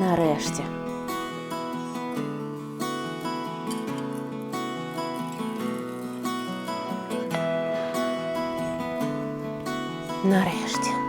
Нарешті. Нарешті.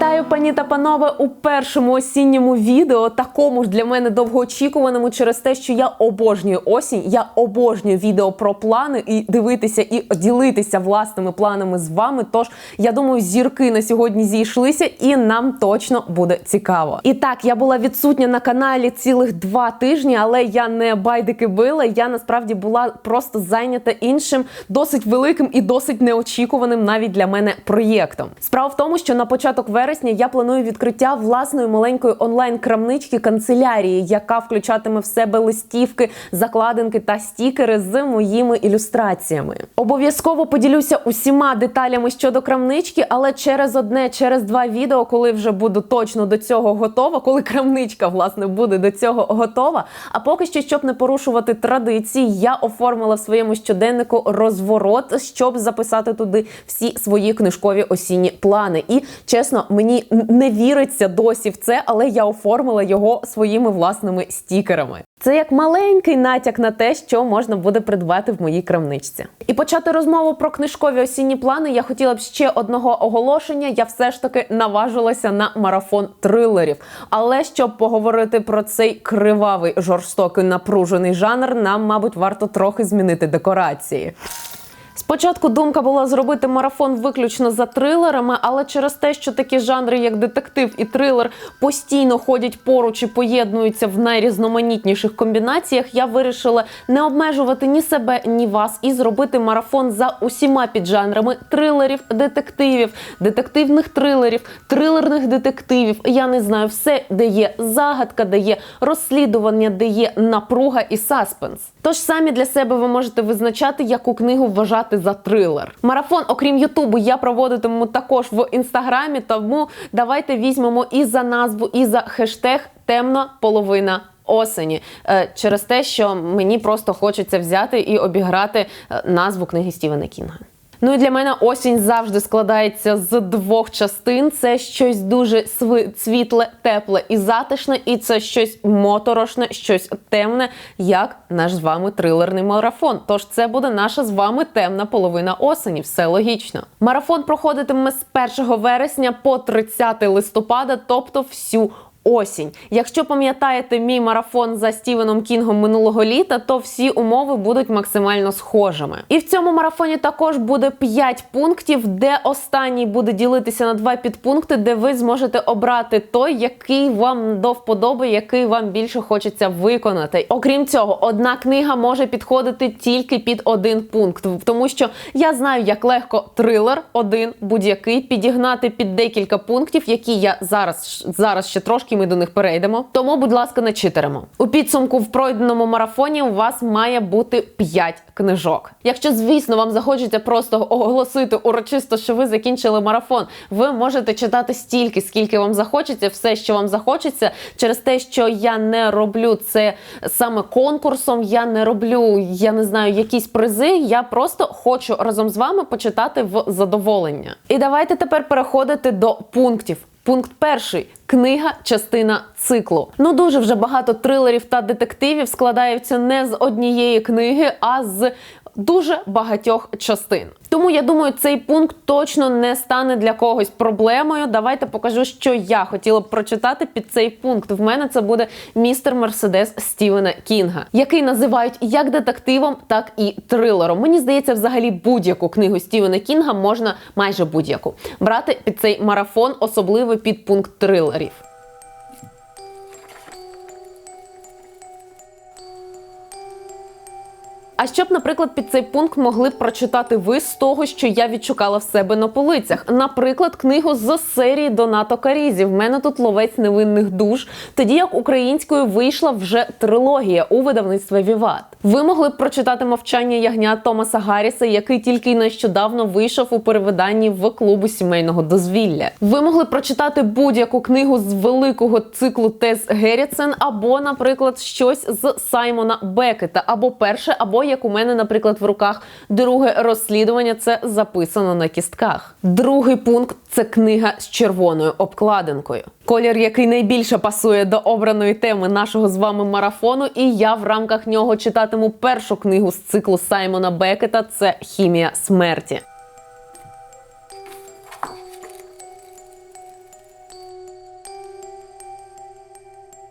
Вітаю, пані та панове, у першому осінньому відео, такому ж для мене довгоочікуваному через те, що я обожнюю осінь. Я обожнюю відео про плани і дивитися і ділитися власними планами з вами. Тож я думаю, зірки на сьогодні зійшлися, і нам точно буде цікаво. І так, я була відсутня на каналі цілих два тижні, але я не байдики била. Я насправді була просто зайнята іншим, досить великим і досить неочікуваним навіть для мене проєктом. Справа в тому, що на початок вересня я планую відкриття власної маленької онлайн-крамнички канцелярії, яка включатиме в себе листівки, закладинки та стікери з моїми ілюстраціями. Обов'язково поділюся усіма деталями щодо крамнички, але через одне, через два відео, коли вже буду точно до цього готова, коли крамничка власне буде до цього готова. А поки що, щоб не порушувати традиції, я оформила в своєму щоденнику розворот, щоб записати туди всі свої книжкові осінні плани. І чесно, мені не віриться досі в це, але я оформила його своїми власними стікерами. Це як маленький натяк на те, що можна буде придбати в моїй крамничці. І почати розмову про книжкові осінні плани я хотіла б ще одного оголошення. Я все ж таки наважилася на марафон трилерів. Але щоб поговорити про цей кривавий, жорстокий, напружений жанр, нам, мабуть, варто трохи змінити декорації. Спочатку думка була зробити марафон виключно за трилерами, але через те, що такі жанри, як детектив і трилер, постійно ходять поруч і поєднуються в найрізноманітніших комбінаціях, я вирішила не обмежувати ні себе, ні вас і зробити марафон за усіма піджанрами трилерів, детективів, детективних трилерів, трилерних детективів. Я не знаю, все, де є загадка, де є розслідування, де є напруга і саспенс. Тож самі для себе ви можете визначати, яку книгу вважати за трилер. Марафон, окрім Ютубу, я проводитиму також в інстаграмі. Тому давайте візьмемо і за назву, і за хештег темна половина. Осені Е, через те, що мені просто хочеться взяти і обіграти е, назву книги Стівена Кінга. Ну і для мене осінь завжди складається з двох частин: це щось дуже світле, тепле і затишне, і це щось моторошне, щось темне, як наш з вами трилерний марафон. Тож це буде наша з вами темна половина осені. Все логічно. Марафон проходитиме з 1 вересня по 30 листопада, тобто всю Осінь. Якщо пам'ятаєте мій марафон за Стівеном Кінгом минулого літа, то всі умови будуть максимально схожими. І в цьому марафоні також буде 5 пунктів, де останній буде ділитися на два підпункти, де ви зможете обрати той, який вам до вподоби, який вам більше хочеться виконати. Окрім цього, одна книга може підходити тільки під один пункт, тому що я знаю, як легко трилер один будь-який підігнати під декілька пунктів, які я зараз зараз ще трошки ми до них перейдемо. Тому, будь ласка, не читеримо. У підсумку в пройденому марафоні у вас має бути 5 книжок. Якщо, звісно, вам захочеться просто оголосити урочисто, що ви закінчили марафон, ви можете читати стільки, скільки вам захочеться, все, що вам захочеться, через те, що я не роблю це саме конкурсом, я не роблю, я не знаю, якісь призи. Я просто хочу разом з вами почитати в задоволення. І давайте тепер переходити до пунктів. Пункт перший книга, частина циклу. Ну дуже вже багато трилерів та детективів складаються не з однієї книги, а з дуже багатьох частин. Тому я думаю, цей пункт точно не стане для когось проблемою. Давайте покажу, що я хотіла б прочитати під цей пункт. В мене це буде містер Мерседес Стівена Кінга, який називають як детективом, так і трилером. Мені здається, взагалі будь-яку книгу Стівена Кінга можна майже будь-яку брати під цей марафон, особливо під пункт трилерів. А що б, наприклад, під цей пункт могли б прочитати ви з того, що я відшукала в себе на полицях? Наприклад, книгу з серії Донато Карізі. В мене тут ловець невинних душ. Тоді як українською вийшла вже трилогія у видавництві Віват. Ви могли б прочитати мовчання ягнят Томаса Гарріса, який тільки нещодавно вийшов у перевиданні в клубу сімейного дозвілля. Ви могли б прочитати будь-яку книгу з великого циклу Тес Геррітсен, або, наприклад, щось з Саймона Бекета, або перше, або як у мене, наприклад, в руках друге розслідування. Це записано на кістках. Другий пункт це книга з червоною обкладинкою. Колір, який найбільше пасує до обраної теми нашого з вами марафону, і я в рамках нього читатиму першу книгу з циклу Саймона Бекета. Це Хімія смерті.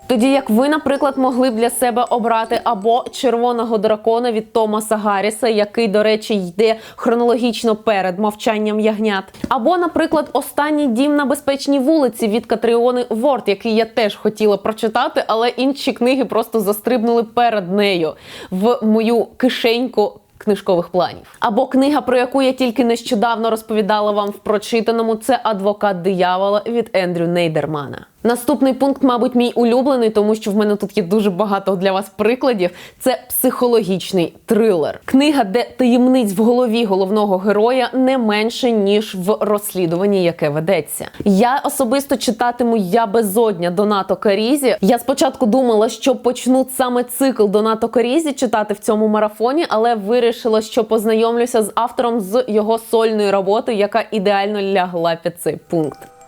Тоді як ви, наприклад, могли б для себе обрати або червоного дракона від Томаса Гарріса, який, до речі, йде хронологічно перед мовчанням ягнят, або, наприклад, останній дім на безпечній вулиці від Катріони Ворд, який я теж хотіла прочитати, але інші книги просто застрибнули перед нею в мою кишеньку книжкових планів. Або книга, про яку я тільки нещодавно розповідала вам в прочитаному, це адвокат диявола від Ендрю Нейдермана. Наступний пункт, мабуть, мій улюблений, тому що в мене тут є дуже багато для вас прикладів. Це психологічний трилер. Книга, де таємниць в голові головного героя не менше ніж в розслідуванні, яке ведеться. Я особисто читатиму я безодня Донато Карізі. Я спочатку думала, що почну саме цикл Донато Карізі читати в цьому марафоні, але вирішила, що познайомлюся з автором з його сольної роботи, яка ідеально лягла під цей пункт.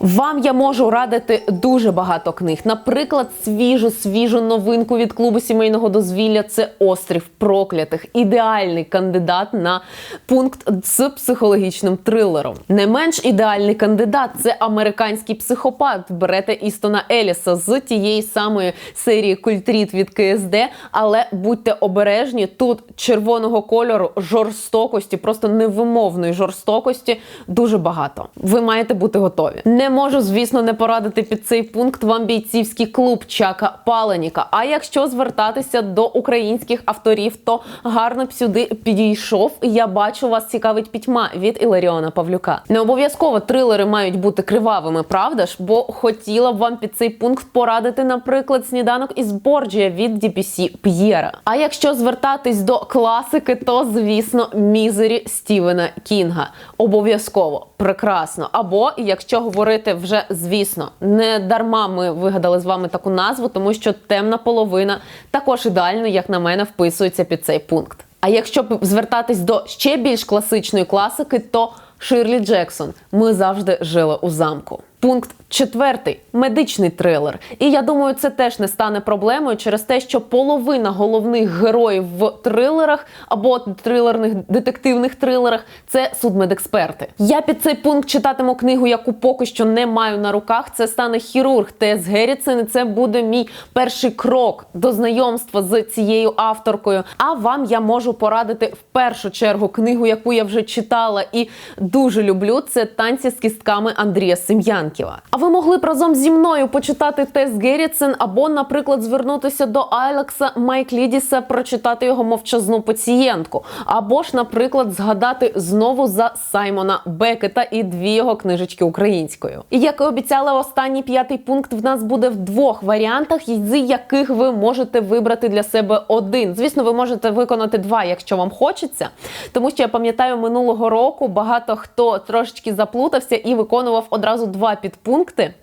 Вам я можу радити дуже багато книг. Наприклад, свіжу свіжу новинку від клубу сімейного дозвілля це Острів проклятих. Ідеальний кандидат на пункт з психологічним трилером. Не менш ідеальний кандидат це американський психопат. Берете Істона Еліса з тієї самої серії Культріт від КСД. Але будьте обережні, тут червоного кольору жорстокості, просто невимовної жорстокості дуже багато. Ви маєте бути готові. Не можу, звісно, не порадити під цей пункт вам бійцівський клуб Чака Паленіка. А якщо звертатися до українських авторів, то гарно б сюди підійшов. Я бачу, вас цікавить пітьма від Іларіона Павлюка. Не обов'язково трилери мають бути кривавими, правда ж? Бо хотіла б вам під цей пункт порадити, наприклад, сніданок із Борджія від DPC П'єра. А якщо звертатись до класики, то звісно мізері Стівена Кінга. Обов'язково прекрасно. Або якщо говорити вже звісно, не дарма ми вигадали з вами таку назву, тому що темна половина також ідеально, як на мене, вписується під цей пункт. А якщо б звертатись до ще більш класичної класики, то Ширлі Джексон ми завжди жили у замку. Пункт четвертий медичний трилер. І я думаю, це теж не стане проблемою через те, що половина головних героїв в трилерах або трилерних детективних трилерах це судмедексперти. Я під цей пункт читатиму книгу, яку поки що не маю на руках. Це стане хірург Тес Геррітсен. і Це буде мій перший крок до знайомства з цією авторкою. А вам я можу порадити в першу чергу книгу, яку я вже читала і дуже люблю. Це танці з кістками Андрія Сем'янківа. А ви могли б разом зі мною почитати Тес Геррітсен або, наприклад, звернутися до Айлекса Майклідіса, прочитати його мовчазну пацієнтку, або ж, наприклад, згадати знову за Саймона Бекета і дві його книжечки українською. І як і обіцяла, останній п'ятий пункт в нас буде в двох варіантах, з яких ви можете вибрати для себе один. Звісно, ви можете виконати два, якщо вам хочеться, тому що я пам'ятаю минулого року багато хто трошечки заплутався і виконував одразу два підпункти.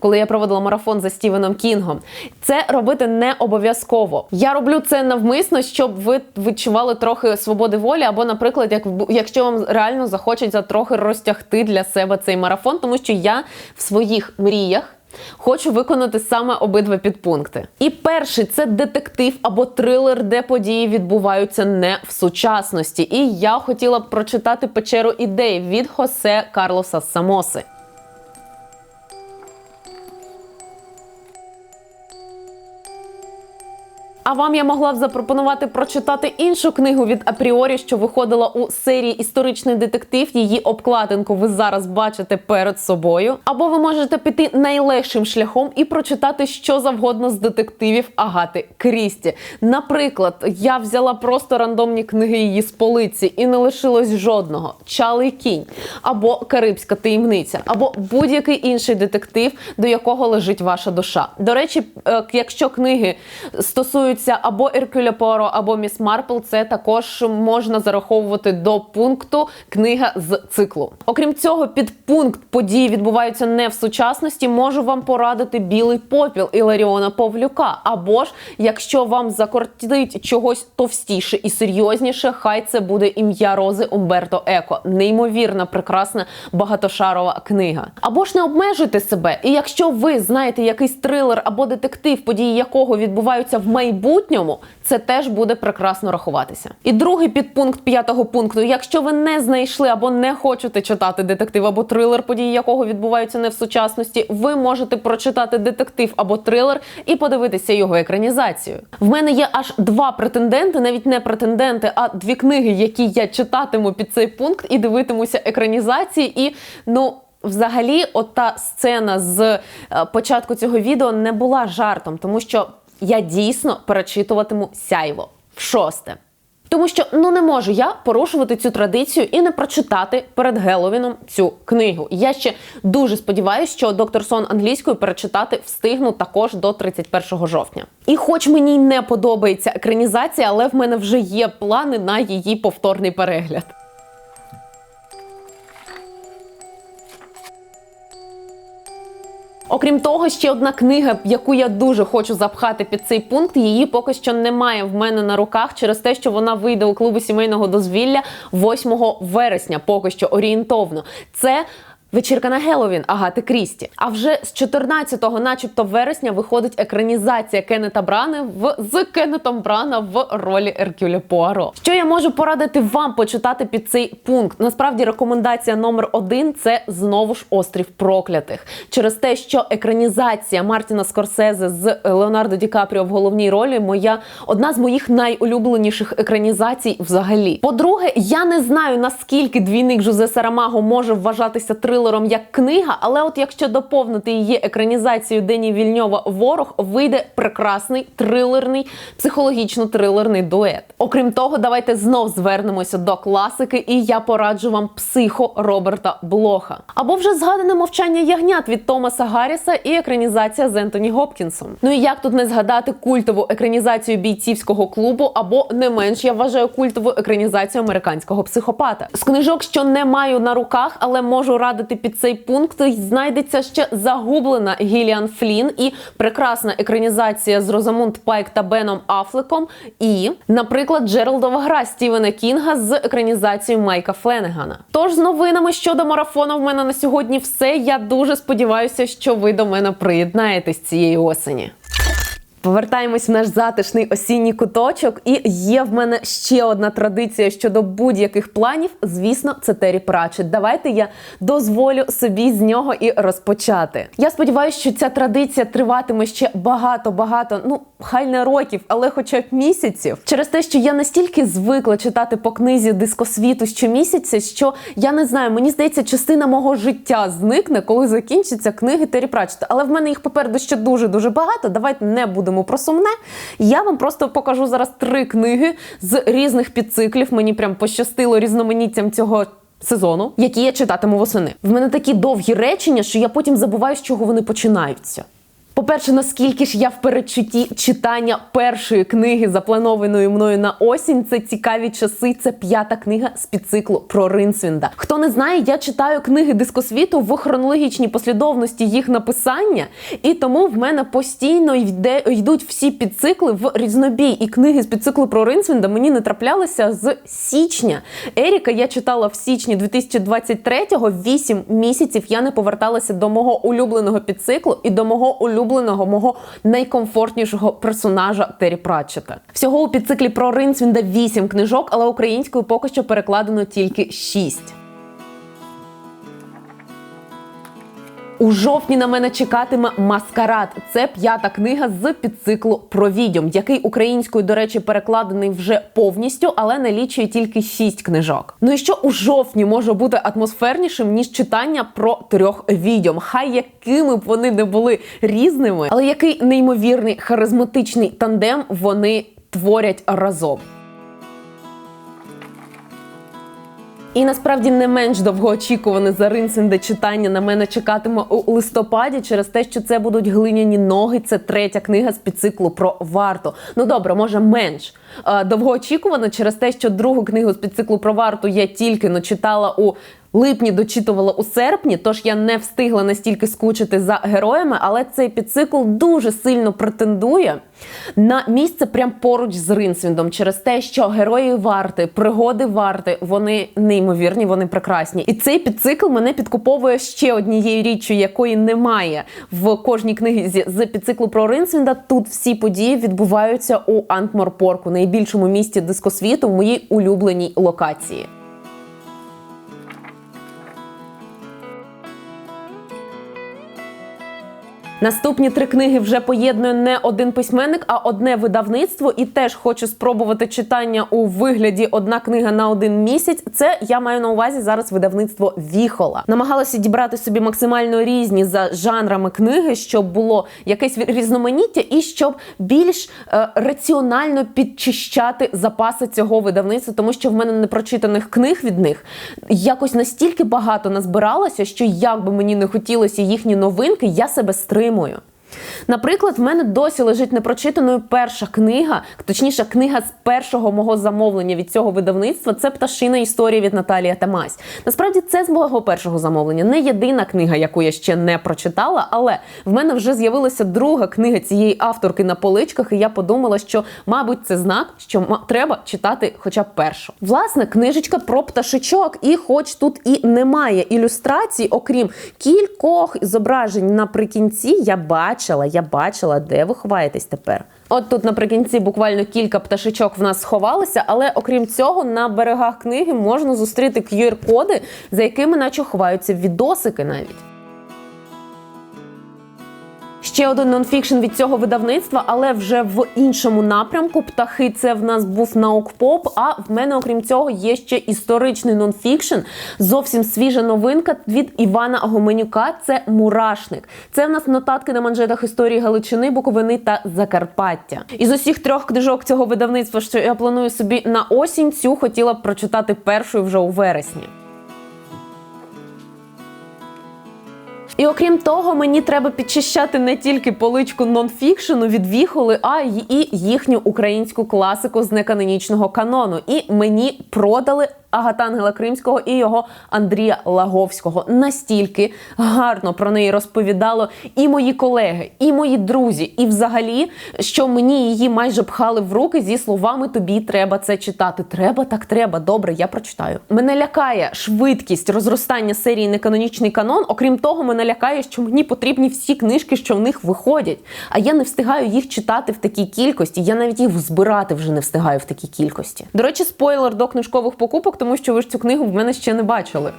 Коли я проводила марафон за Стівеном Кінгом, це робити не обов'язково. Я роблю це навмисно, щоб ви відчували трохи свободи волі, або, наприклад, як якщо вам реально захочеться трохи розтягти для себе цей марафон, тому що я в своїх мріях. Хочу виконати саме обидва підпункти. І перший це детектив або трилер, де події відбуваються не в сучасності. І я хотіла б прочитати печеру ідей від Хосе Карлоса Самоси. А вам я могла б запропонувати прочитати іншу книгу від Апріорі, що виходила у серії Історичний детектив. Її обкладинку ви зараз бачите перед собою. Або ви можете піти найлегшим шляхом і прочитати що завгодно з детективів Агати Крісті. Наприклад, я взяла просто рандомні книги її з полиці і не лишилось жодного. Чалий кінь, або Карибська таємниця, або будь-який інший детектив, до якого лежить ваша душа. До речі, е, якщо книги стосуються або Еркюля Поро, або Міс Марпл, це також можна зараховувати до пункту книга з циклу. Окрім цього, підпункт події відбуваються не в сучасності. Можу вам порадити білий попіл Іларіона Павлюка. Або ж, якщо вам закортить чогось товстіше і серйозніше, хай це буде ім'я Рози Умберто Еко. Неймовірна, прекрасна багатошарова книга. Або ж не обмежуйте себе. І якщо ви знаєте якийсь трилер або детектив, події якого відбуваються в майбутньому, це теж буде прекрасно рахуватися. І другий підпункт п'ятого пункту: якщо ви не знайшли або не хочете читати детектив або трилер, події якого відбуваються не в сучасності, ви можете прочитати детектив або трилер і подивитися його екранізацію. В мене є аж два претенденти, навіть не претенденти, а дві книги, які я читатиму під цей пункт і дивитимуся екранізації. І ну. Взагалі, ота сцена з е, початку цього відео не була жартом, тому що я дійсно перечитуватиму сяйво в шосте. Тому що ну не можу я порушувати цю традицію і не прочитати перед Геловіном цю книгу. Я ще дуже сподіваюся, що доктор Сон англійською перечитати встигну також до 31 жовтня. І хоч мені не подобається екранізація, але в мене вже є плани на її повторний перегляд. Окрім того, ще одна книга, яку я дуже хочу запхати під цей пункт. Її поки що немає в мене на руках через те, що вона вийде у клубу сімейного дозвілля 8 вересня, поки що орієнтовно. Це Вечірка на Геловін Агати Крісті. А вже з 14-го, начебто, вересня, виходить екранізація Кеннета Брани в з Кеннетом Брана в ролі Еркюля Пуаро. Що я можу порадити вам почитати під цей пункт? Насправді, рекомендація номер один це знову ж острів проклятих. Через те, що екранізація Мартіна Скорсезе з Леонардо Ді Капріо в головній ролі моя одна з моїх найулюбленіших екранізацій взагалі. По-друге, я не знаю наскільки двійник Жузе Сарамаго може вважатися трилером як книга, але от якщо доповнити її екранізацію Дені Вільньова Ворог, вийде прекрасний трилерний, психологічно-трилерний дует. Окрім того, давайте знов звернемося до класики, і я пораджу вам психо Роберта Блоха. Або вже згадане мовчання ягнят від Томаса Гарріса і екранізація з Ентоні Гопкінсом. Ну і як тут не згадати культову екранізацію бійцівського клубу, або не менш я вважаю культову екранізацію американського психопата. З книжок, що не маю на руках, але можу радити під цей пункт, знайдеться ще загублена Гіліан Флін і прекрасна екранізація з Розамунд Пайк та Беном Афлеком. І, наприклад, Джералдова гра Стівена Кінга з екранізацією Майка Фленегана. Тож з новинами щодо марафону в мене на сьогодні все. Я дуже сподіваюся, що ви до мене приєднаєтесь цієї осені. Повертаємось в наш затишний осінній куточок, і є в мене ще одна традиція щодо будь-яких планів. Звісно, це Террі Пратчет. Давайте я дозволю собі з нього і розпочати. Я сподіваюся, що ця традиція триватиме ще багато-багато, ну хай не років, але хоча б місяців. Через те, що я настільки звикла читати по книзі дискосвіту щомісяця, що я не знаю, мені здається, частина мого життя зникне, коли закінчаться книги Террі Пратчета. Але в мене їх попереду ще дуже дуже багато. Давайте не будемо про сумне. Я вам просто покажу зараз три книги з різних підциклів. Мені прям пощастило різноманіттям цього. Сезону, які я читатиму восени. В мене такі довгі речення, що я потім забуваю, з чого вони починаються. По-перше, наскільки ж я в передчутті читання першої книги, запланованої мною на осінь, це цікаві часи. Це п'ята книга з підциклу про Ринсвінда. Хто не знає, я читаю книги дискосвіту в хронологічній послідовності їх написання, і тому в мене постійно йде йдуть всі підцикли в різнобій. І книги з підциклу про Ринсвінда мені не траплялися з січня. Еріка я читала в січні 2023-го, 8 місяців я не поверталася до мого улюбленого підциклу і до мого улюбленого мого найкомфортнішого персонажа Террі Пратчета. Всього у підциклі про Ринсвінда 8 книжок, але українською поки що перекладено тільки 6. У жовтні на мене чекатиме маскарад. Це п'ята книга з підциклу про відьом, який українською, до речі, перекладений вже повністю, але налічує тільки шість книжок. Ну і що у жовтні може бути атмосфернішим ніж читання про трьох відьом? Хай якими б вони не були різними, але який неймовірний харизматичний тандем вони творять разом. І насправді не менш довгоочікуване за Ринсенде читання на мене чекатиме у листопаді через те, що це будуть глиняні ноги. Це третя книга з підциклу про варту. Ну добре, може менш Е, довгоочікувано через те, що другу книгу з підциклу про варту я тільки но читала у. Липні дочитувала у серпні, тож я не встигла настільки скучити за героями, але цей підцикл дуже сильно претендує на місце прямо поруч з Ринсвіндом через те, що герої варти, пригоди варти, вони неймовірні, вони прекрасні. І цей підцикл мене підкуповує ще однією річчю, якої немає в кожній книзі з підциклу про Ринсвінда. Тут всі події відбуваються у Антморпорку, найбільшому місті дискосвіту, в моїй улюбленій локації. Наступні три книги вже поєднує не один письменник, а одне видавництво. І теж хочу спробувати читання у вигляді одна книга на один місяць. Це я маю на увазі зараз видавництво Віхола. Намагалася дібрати собі максимально різні за жанрами книги, щоб було якесь різноманіття, і щоб більш е, раціонально підчищати запаси цього видавництва, тому що в мене непрочитаних книг від них якось настільки багато назбиралося, що як би мені не хотілося їхні новинки, я себе стримую підтримую. Наприклад, в мене досі лежить непрочитаною перша книга, точніше, книга з першого мого замовлення від цього видавництва. Це пташина історія від Наталії Тамась. Насправді, це з мого першого замовлення. Не єдина книга, яку я ще не прочитала, але в мене вже з'явилася друга книга цієї авторки на поличках, і я подумала, що, мабуть, це знак, що треба читати хоча б першу. Власне, книжечка про пташечок, і хоч тут і немає ілюстрацій, окрім кількох зображень наприкінці, я бачила, я бачила, де ви ховаєтесь тепер. От тут наприкінці буквально кілька пташечок в нас сховалися, але окрім цього, на берегах книги можна зустріти QR-коди, за якими наче ховаються відосики навіть. Ще один нонфікшн від цього видавництва, але вже в іншому напрямку. Птахи це в нас був наукпоп. А в мене, окрім цього, є ще історичний нонфікшн. Зовсім свіжа новинка від Івана Гоменюка. Це мурашник. Це в нас нотатки на манжетах історії Галичини, Буковини та Закарпаття. Із усіх трьох книжок цього видавництва, що я планую собі на осінь, цю хотіла б прочитати першою вже у вересні. І окрім того, мені треба підчищати не тільки поличку нонфікшену від віхоли, а й і їхню українську класику з неканонічного канону. І мені продали Агатангела Кримського і його Андрія Лаговського. Настільки гарно про неї розповідало і мої колеги, і мої друзі, і взагалі, що мені її майже пхали в руки зі словами Тобі треба це читати. Треба, так треба. Добре, я прочитаю. Мене лякає швидкість розростання серії Неканонічний канон. Окрім того, мене лякає, що мені потрібні всі книжки, що в них виходять. А я не встигаю їх читати в такій кількості. Я навіть їх збирати вже не встигаю в такій кількості. До речі, спойлер до книжкових покупок, тому що ви ж цю книгу в мене ще не бачили.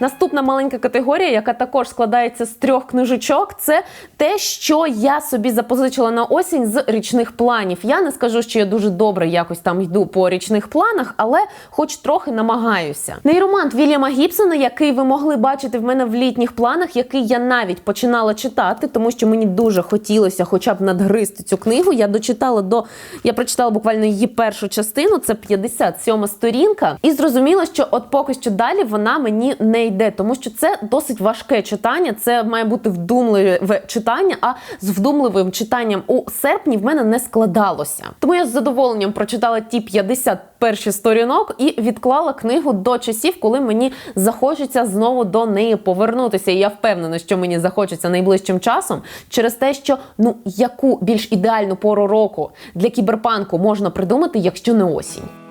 Наступна маленька категорія, яка також складається з трьох книжечок, це те, що я собі запозичила на осінь з річних планів. Я не скажу, що я дуже добре якось там йду по річних планах, але хоч трохи намагаюся. Нейромант Вільяма Гібсона, який ви могли бачити в мене в літніх планах, який я навіть починала читати, тому що мені дуже хотілося хоча б надгризти цю книгу. Я дочитала до я прочитала буквально її першу частину, це 57 сторінка, і зрозуміла, що от поки що далі вона мені не йде, тому що це досить важке читання. Це має бути вдумливе читання. А з вдумливим читанням у серпні в мене не складалося. Тому я з задоволенням прочитала ті 51 сторінок і відклала книгу до часів, коли мені захочеться знову до неї повернутися. І я впевнена, що мені захочеться найближчим часом через те, що ну яку більш ідеальну пору року для кіберпанку можна придумати, якщо не осінь.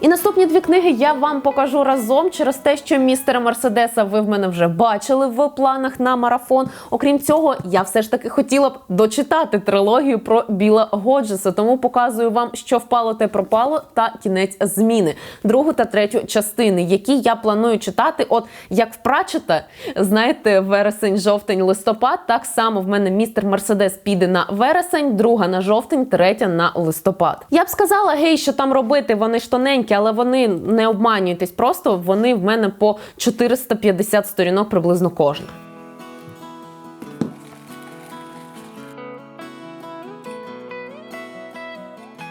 І наступні дві книги я вам покажу разом через те, що містера Мерседеса ви в мене вже бачили в планах на марафон. Окрім цього, я все ж таки хотіла б дочитати трилогію про Біла Годжеса, тому показую вам, що впало, те пропало, та кінець зміни, другу та третю частини, які я планую читати. От як в Прачета, знаєте, вересень, жовтень, листопад. Так само в мене містер Мерседес піде на вересень, друга на жовтень, третя на листопад. Я б сказала, гей, що там робити, вони ж тоненькі, але вони не обманюйтесь. Просто вони в мене по 450 сторінок приблизно кожна.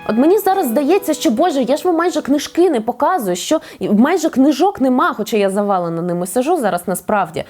От мені зараз здається, що Боже, я ж вам майже книжки не показую, що майже книжок нема, хоча я завалена ними сижу зараз насправді.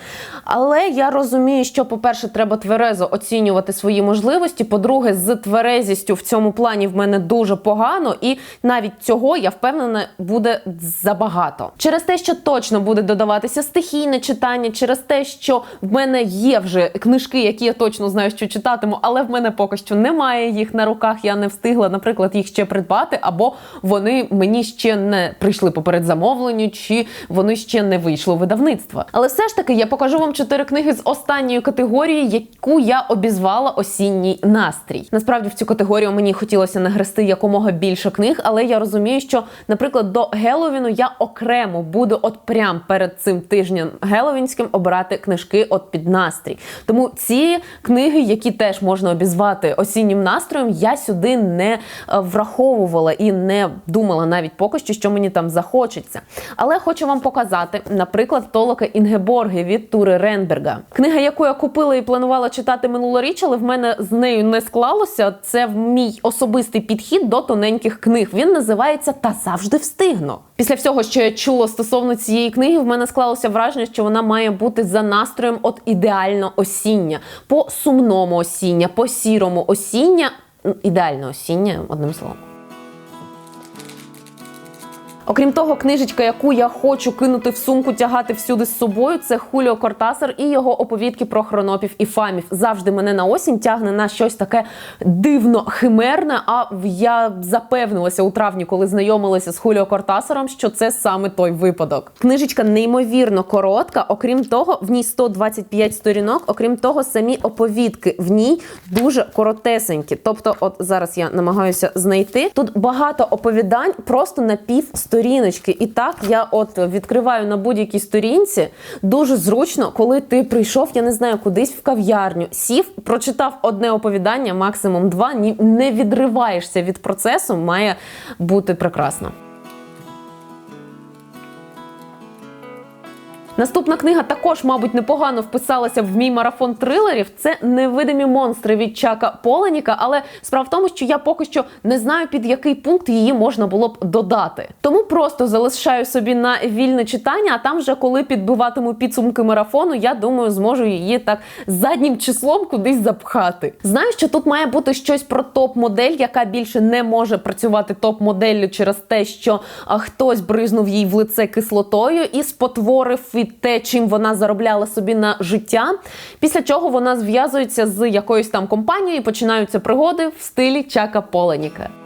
Але я розумію, що, по-перше, треба тверезо оцінювати свої можливості. По-друге, з тверезістю в цьому плані в мене дуже погано, і навіть цього я впевнена буде забагато. Через те, що точно буде додаватися стихійне читання, через те, що в мене є вже книжки, які я точно знаю, що читатиму, але в мене поки що немає їх на руках. Я не встигла, наприклад, їх ще придбати, або вони мені ще не прийшли по передзамовленню, чи вони ще не вийшли у видавництва. Але все ж таки я покажу вам чотири книги з останньої категорії, яку я обізвала осінній настрій. Насправді в цю категорію мені хотілося нагрести якомога більше книг, але я розумію, що, наприклад, до Геловіну я окремо буду от прям перед цим тижнем Геловінським обирати книжки от під настрій. Тому ці книги, які теж можна обізвати осіннім настроєм, я сюди не е, враховувала і не думала навіть поки що, що мені там захочеться. Але хочу вам показати, наприклад, Толока Інгеборги від Тури Ренберга. Книга, яку я купила і планувала читати минулоріч, але в мене з нею не склалося. Це мій особистий підхід до тоненьких книг. Він називається Та завжди встигну. Після всього, що я чула стосовно цієї книги, в мене склалося враження, що вона має бути за настроєм от ідеально осіння, по сумному осіння, по сірому осіння. Ідеальне осіння, одним словом. Окрім того, книжечка, яку я хочу кинути в сумку, тягати всюди з собою, це Хуліо Кортасар і його оповідки про хронопів і фамів. Завжди мене на осінь тягне на щось таке дивно химерне. А я запевнилася у травні, коли знайомилася з Хуліо Кортасаром, що це саме той випадок. Книжечка неймовірно коротка. Окрім того, в ній 125 сторінок. Окрім того, самі оповідки в ній дуже коротесенькі. Тобто, от зараз я намагаюся знайти тут багато оповідань просто на пів сторіночки. І так я от відкриваю на будь-якій сторінці. Дуже зручно, коли ти прийшов, я не знаю, кудись в кав'ярню, сів, прочитав одне оповідання, максимум два. Не відриваєшся від процесу, має бути прекрасно. Наступна книга також, мабуть, непогано вписалася в мій марафон трилерів. Це невидимі монстри від Чака Поленіка. Але справа в тому, що я поки що не знаю, під який пункт її можна було б додати. Тому просто залишаю собі на вільне читання. А там, вже коли підбиватиму підсумки марафону, я думаю, зможу її так заднім числом кудись запхати. Знаю, що тут має бути щось про топ-модель, яка більше не може працювати топ-моделлю через те, що хтось бризнув їй в лице кислотою і спотворив те, чим вона заробляла собі на життя. Після чого вона зв'язується з якоюсь там компанією і починаються пригоди в стилі Чака Поленіка.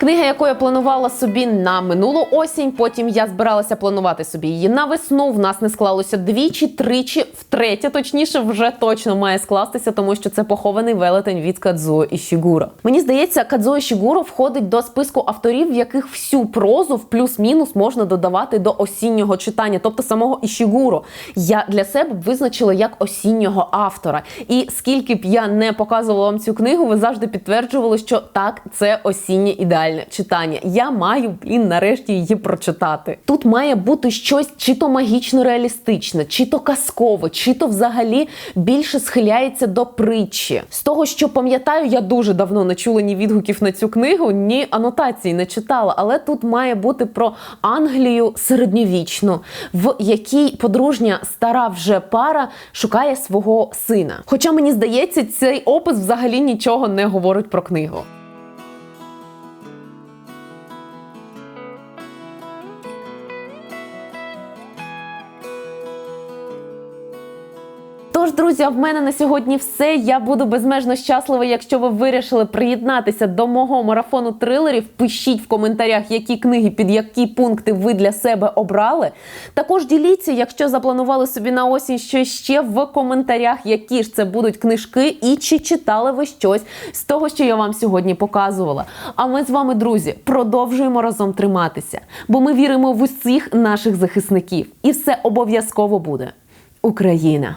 Книга, яку я планувала собі на минулу осінь. Потім я збиралася планувати собі її на весну. В нас не склалося двічі, тричі, втретє, точніше, вже точно має скластися, тому що це похований велетень від Кадзуо Ішігуро. Мені здається, Кадзуо Ішігуро входить до списку авторів, в яких всю прозу в плюс-мінус можна додавати до осіннього читання, тобто самого Ішігуро. Я для себе визначила як осіннього автора. І скільки б я не показувала вам цю книгу, ви завжди підтверджували, що так, це осіннє ідеальне читання. Я маю, блін, нарешті її прочитати. Тут має бути щось чи то магічно реалістичне, чи то казкове, чи то взагалі більше схиляється до притчі. З того, що пам'ятаю, я дуже давно не чула ні відгуків на цю книгу, ні анотації не читала. Але тут має бути про Англію середньовічну, в якій подружня стара вже пара шукає свого сина. Хоча мені здається, цей опис взагалі нічого не говорить про книгу. Тож друзі, в мене на сьогодні все. Я буду безмежно щаслива, якщо ви вирішили приєднатися до мого марафону трилерів. Пишіть в коментарях, які книги під які пункти ви для себе обрали. Також діліться, якщо запланували собі на осінь щось ще в коментарях, які ж це будуть книжки, і чи читали ви щось з того, що я вам сьогодні показувала. А ми з вами, друзі, продовжуємо разом триматися, бо ми віримо в усіх наших захисників, і все обов'язково буде. Україна!